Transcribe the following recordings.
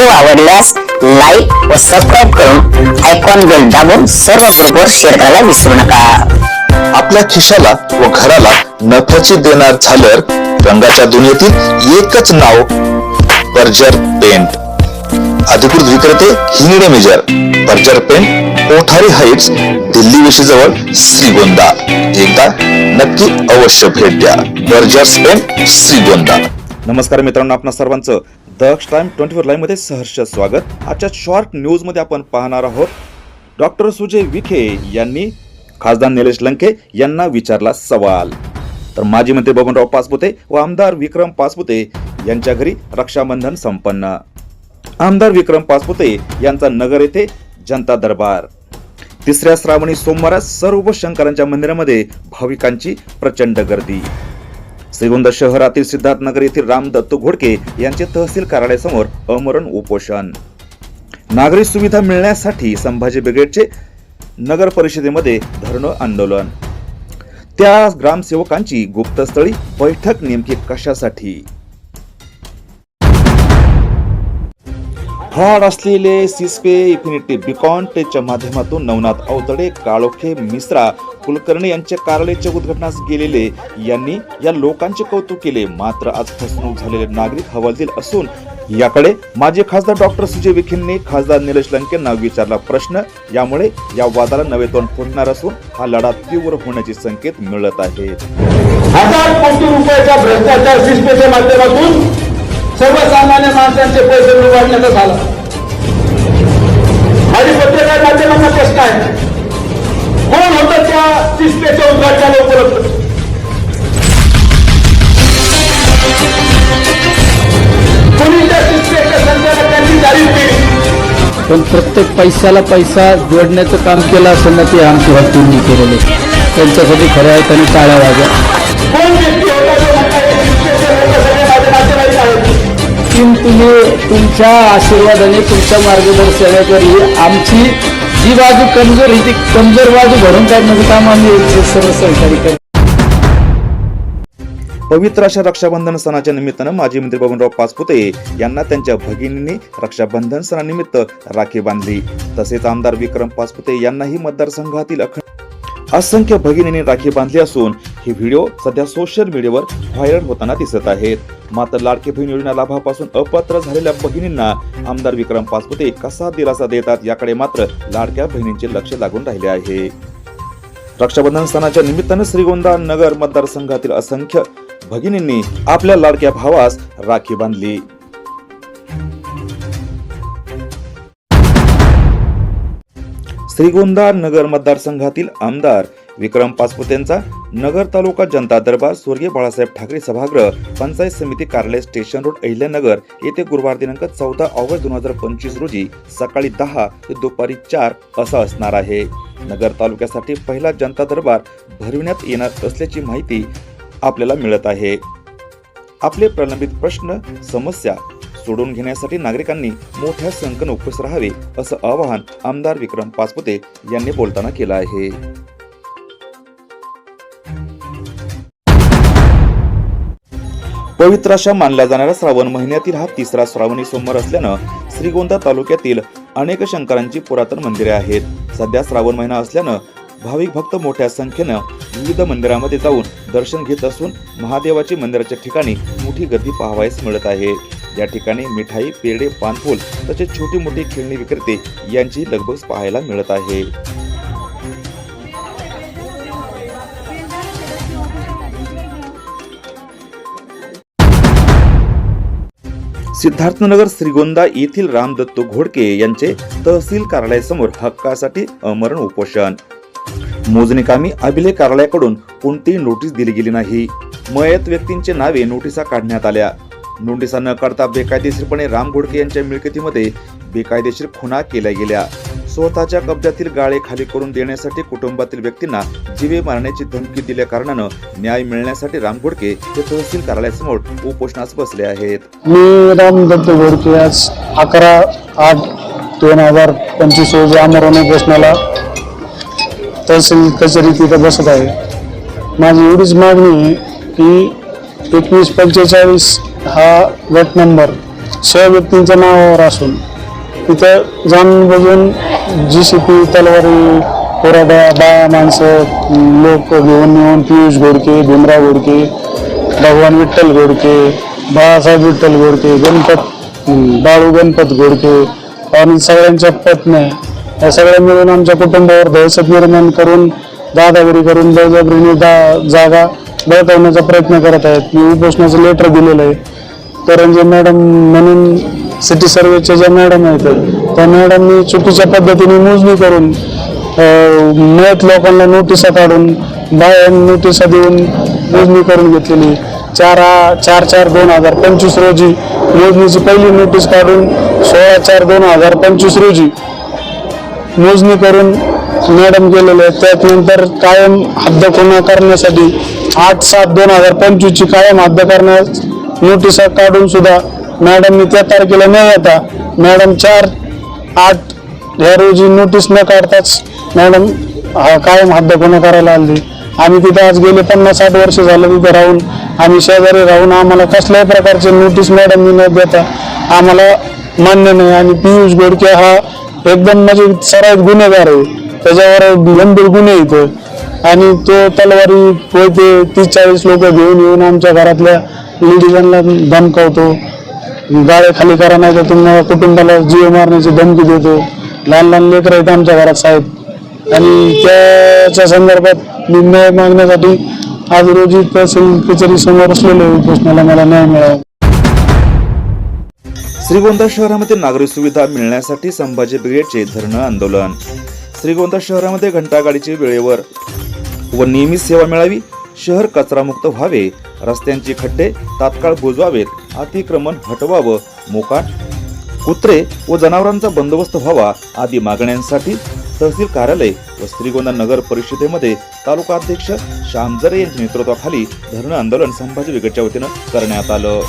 आवडल्यास लाईक व सबस्क्राईब करून आयकॉन बेल दाबून सर्व ग्रुपवर शेअर करायला विसरू नका. आपल्या खिशाला व घराला नफ्याची देणार झाल्यावर रंगाच्या दुनियेतील एकच नाव बर्जर पेंट अधिकृत विक्रेते Hingade major Berger paint Kothari heights Delhi वेशी जवळ श्रीगोंदा. एकदा नक्की अवश्य भेट द्या. Bergers paint Shrigonda. नमस्कार मित्रांनो आपणा सर्वांचं दक्ष टाइम ट्वेंटी फोरमध्ये सहर्ष स्वागत. आजच्या शॉर्ट न्यूजमध्ये आपण पाहणार आहोत डॉक्टर सुजय विखे यांनी खासदार निलेश लंके यांना विचारला सवाल. तर माजी मंत्री बबनराव पाचपुते व आमदार विक्रम पाचपुते यांच्या घरी रक्षाबंधन संपन्न. आमदार विक्रम पाचपुते यांचा नगर येथे जनता दरबार. तिसऱ्या श्रावणी सोमवारात सर्व शंकरांच्या मंदिरामध्ये भाविकांची प्रचंड गर्दी. श्रीगोंदा शहरातील सिद्धार्थनगर येथील राम दत्त घोडके यांचे तहसील कार्यालयासमोर अमरण उपोषण. नागरी सुविधा मिळण्यासाठी संभाजी ब्रिगेडचे नगर परिषदेमध्ये धरणं आंदोलन. त्या ग्रामसेवकांची गुप्तस्थळी बैठक नेमकी कशासाठी? फ्रॉड असलेले सिस्पे इन्फिनिटी बिकॉन टेच्या माध्यमातून नवनाथ अवतडे काळोखे मिश्रा कुलकर्णी यांच्या कार्यालयाच्या उद्घाटनास गेलेले. यांनी या लोकांचे कौतुक केले. मात्र आज फसवणूक झालेले नागरिक हवालदिल असून याकडे माजी खासदार डॉक्टर सुजय विखेंनी खासदार निलेश लंकेंना विचारला प्रश्न. यामुळे या वादाला नवे तोंड फुटणार असून हा लढा तीव्र होण्याचे संकेत मिळत आहेत. हजार कोटी भ्रष्टाचार माध्यमातून सर्वसामान्य माणसांचे पैसे लुबाडण्याचा झाला. माझी पत्रकार माध्यमांना प्रश्न आहे. कोण होतं त्या सिस्टेच्या उद्घाटनाला उपलब्ध? कोणी त्या सिस्टेच्या संचालकांनी तारीफ केली? पण प्रत्येक पैशाला पैसा जोडण्याचं काम केलं असेल ना ते आमच्या व्यक्तींनी केलेले त्यांच्यासाठी खऱ्या अर्थाने टाळ्या वाजा. कोण आहेत तुम्ही तुमच्या आशीर्वादाने तुमच्या मार्गदर्शनाकरी आमची जी बाजू कमजोर ही ती कमजोर बाजू भरून काढण्याचं काम आम्ही सर्व सहकारी करतो. पवित्र अशा रक्षाबंधन सणाच्या निमित्तानं माजी मंत्री बबनराव पाचपुते यांना त्यांच्या भगिनींनी रक्षाबंधन सणानिमित्त राखी बांधली. तसेच आमदार विक्रम पाचपुते यांनाही मतदारसंघातील अखंड असंख्य भगिनींनी राखी बांधली असून हे व्हिडिओ सध्या सोशल मीडियावर व्हायरल होताना दिसत आहेत. मात्र लाडकी बहीण योजना लाभापासून अपात्र झालेल्या भगिनींना आमदार विक्रम पाचपुते कसा दिलासा देतात याकडे मात्र लाडक्या बहिणींचे लक्ष लागून राहिले आहे. रक्षाबंधन सणाच्या निमित्तानं श्रीगोंदा नगर मतदारसंघातील असंख्य भगिनींनी आपल्या लाडक्या भावास राखी बांधली. श्रीगोंदा नगर मतदारसंघातील आमदार विक्रम पाचपुतेंचा नगर तालुका जनता दरबार स्वर्गीय बाळासाहेब ठाकरे सभागृह पंचायत समिती कार्यालय स्टेशन रोड अहिल्यानगर येथे गुरुवार दिनांक चौदा ऑगस्ट दोन हजार पंचवीस रोजी सकाळी दहा ते दुपारी चार असा असणार आहे. नगर तालुक्यासाठी पहिला जनता दरबार भरविण्यात येणार असल्याची माहिती आपल्याला मिळत आहे. आपले प्रलंबित प्रश्न समस्या सोडून घेण्यासाठी नागरिकांनी मोठ्या संख्येनं उपस्थित राहावे असं आवाहन आमदार विक्रम पाचपुते यांनी बोलताना केलं आहे. पवित्राशा मानल्या जाणाऱ्या श्रावण महिन्यातील हा तिसरा श्रावणी सोमवार असल्यानं श्रीगोंदा तालुक्यातील अनेक शंकरांची पुरातन मंदिरे आहेत. सध्या श्रावण महिना असल्यानं भाविक भक्त मोठ्या संख्येनं विविध मंदिरामध्ये जाऊन दर्शन घेत असून महादेवाची मंदिराच्या ठिकाणी मोठी गर्दी पाहावयास मिळत आहे. या ठिकाणी मिठाई पेढे पानफूल तसेच छोटी मोठी खेळणी विक्रेते यांची लगबग पाहायला मिळत आहे. सिद्धार्थनगर श्रीगोंदा येथील रामदत्त घोडके यांचे तहसील कार्यालयासमोर हक्कासाठी अमरण उपोषण. मोजणी कामी अभिलेख कार्यालयाकडून कोणतीही नोटीस दिली गेली नाही. मयत व्यक्तींचे नावे नोटिसा काढण्यात आल्या. नोटिसा न काढता बेकायदेशीरपणे राम घोडके यांच्या मिळकतीमध्ये बेकायदेशीर खुणा केल्या गेल्या. स्वतःच्या कब्जातील गाळे खाली करून देण्यासाठी कुटुंबातील व्यक्तींना जीवे मारण्याची धमकी दिल्या कारणानं न्याय मिळण्यासाठी राम घोडके हे तहसील कार्यालयासमोर उपोषणास बसले आहेत. मी रामदत्त घोडके आज अकरा आठ दोन हजार पंचवीस रोजी आमरण उपोषणाला तहसील कचेरी तिथं बसत आहे. माझी एवढीच मागणी आहे की एकवीस पंचेचाळीस हा गट नंबर. सहा व्यक्तींच्या नावावर असून तिथं जाऊन बघून जी सी पी तलवारी कोराड्या बाया माणसं लोक घेऊन येऊन पियुष घोडके भीमराव घोडके भगवान विठ्ठल घोडके बाळासाहेब विठ्ठल घोडके गणपत बाळू गणपत घोडके आणि सगळ्यांच्या पत्न्या या सगळ्या मिळून आमच्या कुटुंबावर दहशत निर्माण करून दादागिरी करून बळजबरीने दा जागा बळकावण्याचा प्रयत्न करत आहेत. मी उपोषणाचं लेटर दिलेलं आहे. करंजे मॅडम म्हणून सिटी सर्वेच्या ज्या मॅडम आहेत त्या मॅडमनी चुकीच्या पद्धतीने मोजणी करून अं, लोकांना नोटिसा काढून बाहेर नोटिसा देऊन मोजणी करून घेतलेली. चार चार चार दोन हजार पंचवीस रोजी मोजणीची पहिली नोटीस काढून सोळा चार दोन हजार पंचवीस रोजी मोजणी करून मॅडम गेलेले आहेत. त्यानंतर कायम हद्दखुणा करण्यासाठी आठ सात दोन हजार पंचवीसची कायम हद्द करण्यास नोटिसा काढून सुद्धा मॅडमनी त्या तारखेला न येता मॅडम चार आठ ह्या रोजी नोटीस न काढताच मॅडम कायम कायम गुन्हा करायला आली. आम्ही तिथे आज गेले पन्नास साठ वर्ष झालं तिथे राहून. आम्ही शेजारी राहून आम्हाला कसल्याही प्रकारचे नोटीस मॅडमनी न देता आम्हाला मान्य नाही. आणि पियुष गोडके हा एकदम म्हणजे सराईत गुन्हेगार आहे. त्याच्यावर गंभीर गुन्हे इथं आणि तो तलवारी होते तीस चाळीस लोक घेऊन येऊन आमच्या घरातल्या लेडीजांना धमकावतो. गाड्या खाली करा नाही तर तुम्हाला कुटुंबाला जीव मारण्याची धमकी देतो. लहान लहान लेकर आहेत आमच्या घरात साहेब. आणि त्याच्या संदर्भात मी न्याय मागण्यासाठी आज रोजी तहसील कचेरी समोर असलेले उपोषणाला मला न्याय मिळावा श्रीगोंदा शहरामध्ये नागरी सुविधा मिळण्यासाठी संभाजी ब्रिगेडचे धरणं आंदोलन. श्रीगोंदा शहरामध्ये घंटागाडीची वेळेवर व नियमित सेवा मिळावी शहर कचरामुक्त व्हावे. रस्त्यांचे खड्डे तात्काळ बुजवावेत. अतिक्रमण हटवावं. मोकाट. कुत्रे व जनावरांचा बंदोबस्त व्हावा आदी मागण्यांसाठी तहसील कार्यालय व श्रीगोंदा नगर परिषदेमध्ये तालुका अध्यक्ष श्यामजरे यांच्या नेतृत्वाखाली धरणं आंदोलन संभाजी ब्रिगेडच्या वतीनं करण्यात आलं.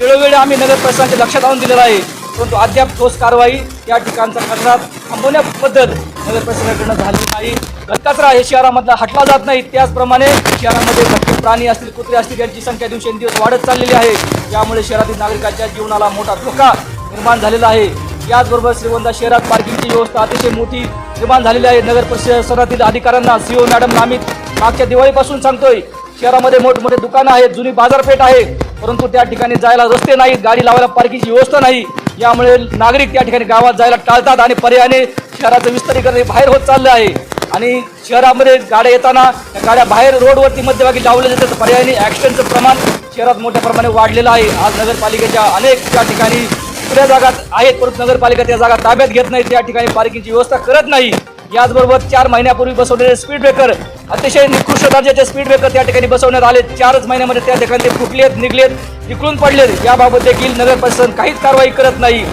वेळोवेळी आम्ही नगर परिषदाचे लक्षात आणून दिलेलं आहे. परंतु अद्याप ठोस कारवाई या ठिकाणचा कचरा थांबवण्याबद्दल नगर परिषदेकडनं झाली नाही. घनकचरा हे शहरामधला हटला जात नाही. त्याचप्रमाणे शहरामध्ये भटके प्राणी असतील कुत्रे असतील यांची संख्या दिवसेंदिवस वाढत चाललेली आहे. यामुळे शहरातील नागरिकांच्या जीवनाला मोठा धोका निर्माण झालेला आहे. याचबरोबर श्रीगोंदा शहरात पार्किंगची व्यवस्था अतिशय मोठी निर्माण झालेली आहे. नगर परिषदातील अधिकाऱ्यांना सीओ मॅडम नामित मागच्या दिवाळीपासून सांगतोय शहरामध्ये मोठमोठे दुकानं आहेत जुनी बाजारपेठ आहे परंतु त्या ठिकाणी जायला रस्ते नाहीत गाडी लावायला पार्किंगची व्यवस्था नाही. यामुळे नागरिक त्या ठिकाणी गावात जायला टाळतात आणि पर्यायाने शहराचं विस्तारीकरण हे बाहेर होत चाललं आहे. आणि शहरामध्ये गाड्या येताना त्या गाड्या बाहेर रोडवरती मध्यभागी लावल्या जातात. पर्यायाने ॲक्सिडेंटचं प्रमाण शहरात मोठ्या प्रमाणात वाढलेलं आहे. आज नगरपालिकेच्या अनेक त्या ठिकाणी खुल्या जागा आहेत. परंतु नगरपालिका त्या जागा ताब्यात घेत नाही त्या ठिकाणी पार्किंगची व्यवस्था करत नाही. याचबरोबर चार महिन्यापूर्वी बसवलेले स्पीड ब्रेकर अतिशय निकृष्ट दर्जाचे स्पीड ब्रेकर त्या ठिकाणी बसवण्यात आले. चारच महिन्यामध्ये त्या ठिकाणी ते फुटलेत निघलेत इकडून पडलेत. याबाबत देखील नगर परिषद काहीच कारवाई करत नाही.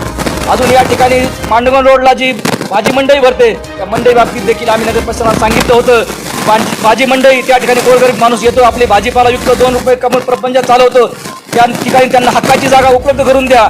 अजून या ठिकाणी मांडगण रोडला जी भाजी मंडई भरते त्या मंडई बाबतीत देखील आम्ही नगर परिषदाला सांगितलं होतं. भाजी- भाजी मंडई त्या ठिकाणी गोरगरीब माणूस येतो. आपले भाजीपाला युक्त दोन रुपये कमल प्रपंच चालवतो. त्या ठिकाणी त्यांना हक्काची जागा उपलब्ध करून द्या.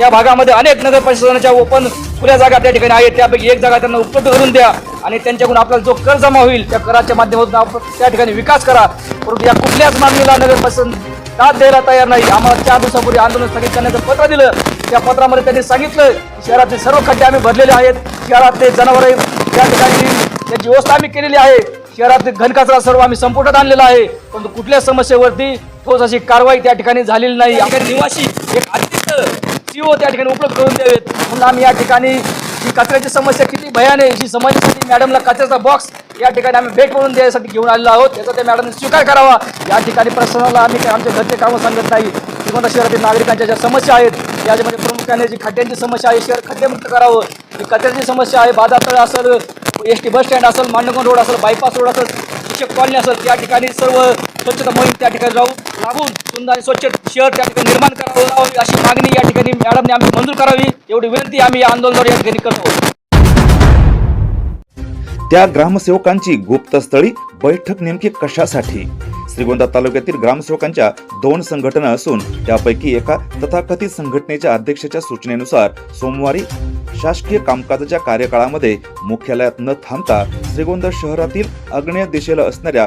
या भागामध्ये अनेक नगर प्रशासनाच्या ओपन खुल्या जागा त्या ठिकाणी आहेत. त्यापैकी एक जागा त्यांना उपलब्ध करून द्या आणि त्यांच्याकडून आपल्याला जो कर जमा होईल त्या कराच्या माध्यमातून आपण त्या ठिकाणी विकास करा. परंतु या कुठल्याच मागणीला नगर प्रशासन दाद द्यायला तयार नाही. आम्हाला चार दिवसापूर्वी आंदोलन स्थगित करण्याचं पत्र दिलं. त्या पत्रामध्ये त्यांनी सांगितलं शहरातले सर्व खड्डे आम्ही भरलेले आहेत. शहरातले जनावरे त्या ठिकाणी त्याची व्यवस्था आम्ही केलेली आहे. शहरातील घनकचरा सर्व आम्ही संपुटात आणलेला आहे. परंतु कुठल्याच समस्येवरती ठोस अशी कारवाई त्या ठिकाणी झालेली नाही. या निवासी एक अत्यंत सीओ त्या ठिकाणी उपलब्ध करून द्यावेत. म्हणून आम्ही या ठिकाणी ही कचऱ्याची समस्या किती भयान आहे ही समजण्यासाठी मॅडमला कचऱ्याचा बॉक्स या ठिकाणी आम्ही भेट म्हणून द्यायसाठी घेऊन आलेलो आहोत. त्याचा त्या मॅडमने स्वीकार करावा. या ठिकाणी प्रशासनाला आम्ही आमच्या आमचे घरचे कामं सांगत नाही. श्रीमंत शहरातील नागरिकांच्या ज्या समस्या आहेत याच्यामध्ये प्रामुख्याने जी खड्ड्यांची समस्या आहे शहर खड्डेमुक्त करावं. ही कचऱ्याची समस्या आहे बाजारतळ असेल एस टी बस स्टँड असेल मांडगण रोड असेल बायपास रोड असेल आवश्यक कॉलनी असेल त्या ठिकाणी सर्व स्वच्छता मोहीम त्या ठिकाणी राहून लागून सुंदर आणि स्वच्छ शहर त्या ठिकाणी निर्माण करावं अशी मागणी या ठिकाणी मॅडमने आम्ही मंजूर करावी. एवढी विनंती आम्ही या आंदोलनावर या ठिकाणी करतो. त्या ग्रामसेवकांची गुप्तस्थळी बैठक नेमकी कशासाठी? श्रीगोंदा तालुक्यातील ग्रामसेवकांच्या दोन संघटना असून त्यापैकी एका तथाकथित संघटनेच्या अध्यक्षाच्या सूचनेनुसार सोमवारी शासकीय कामकाजाच्या कार्यकाळामध्ये मुख्यालयात न थांबता श्रीगोंदा शहरातील आग्नेय दिशेला असणाऱ्या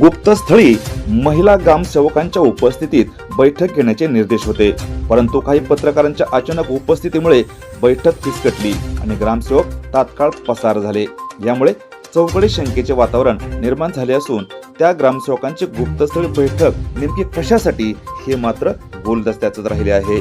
गुप्तस्थळी महिला ग्रामसेवकांच्या उपस्थितीत बैठक घेण्याचे निर्देश होते. परंतु काही पत्रकारांच्या अचानक उपस्थितीमुळे बैठक फिसकटली आणि ग्रामसेवक तात्काळ पसार झाले. यामुळे चौकडी शंकेचे वातावरण निर्माण झाले असून त्या ग्रामसेवकांची गुप्तस्थळी बैठक नेमकी कशासाठी हे मात्र बोलदस्त्याच राहिले आहे.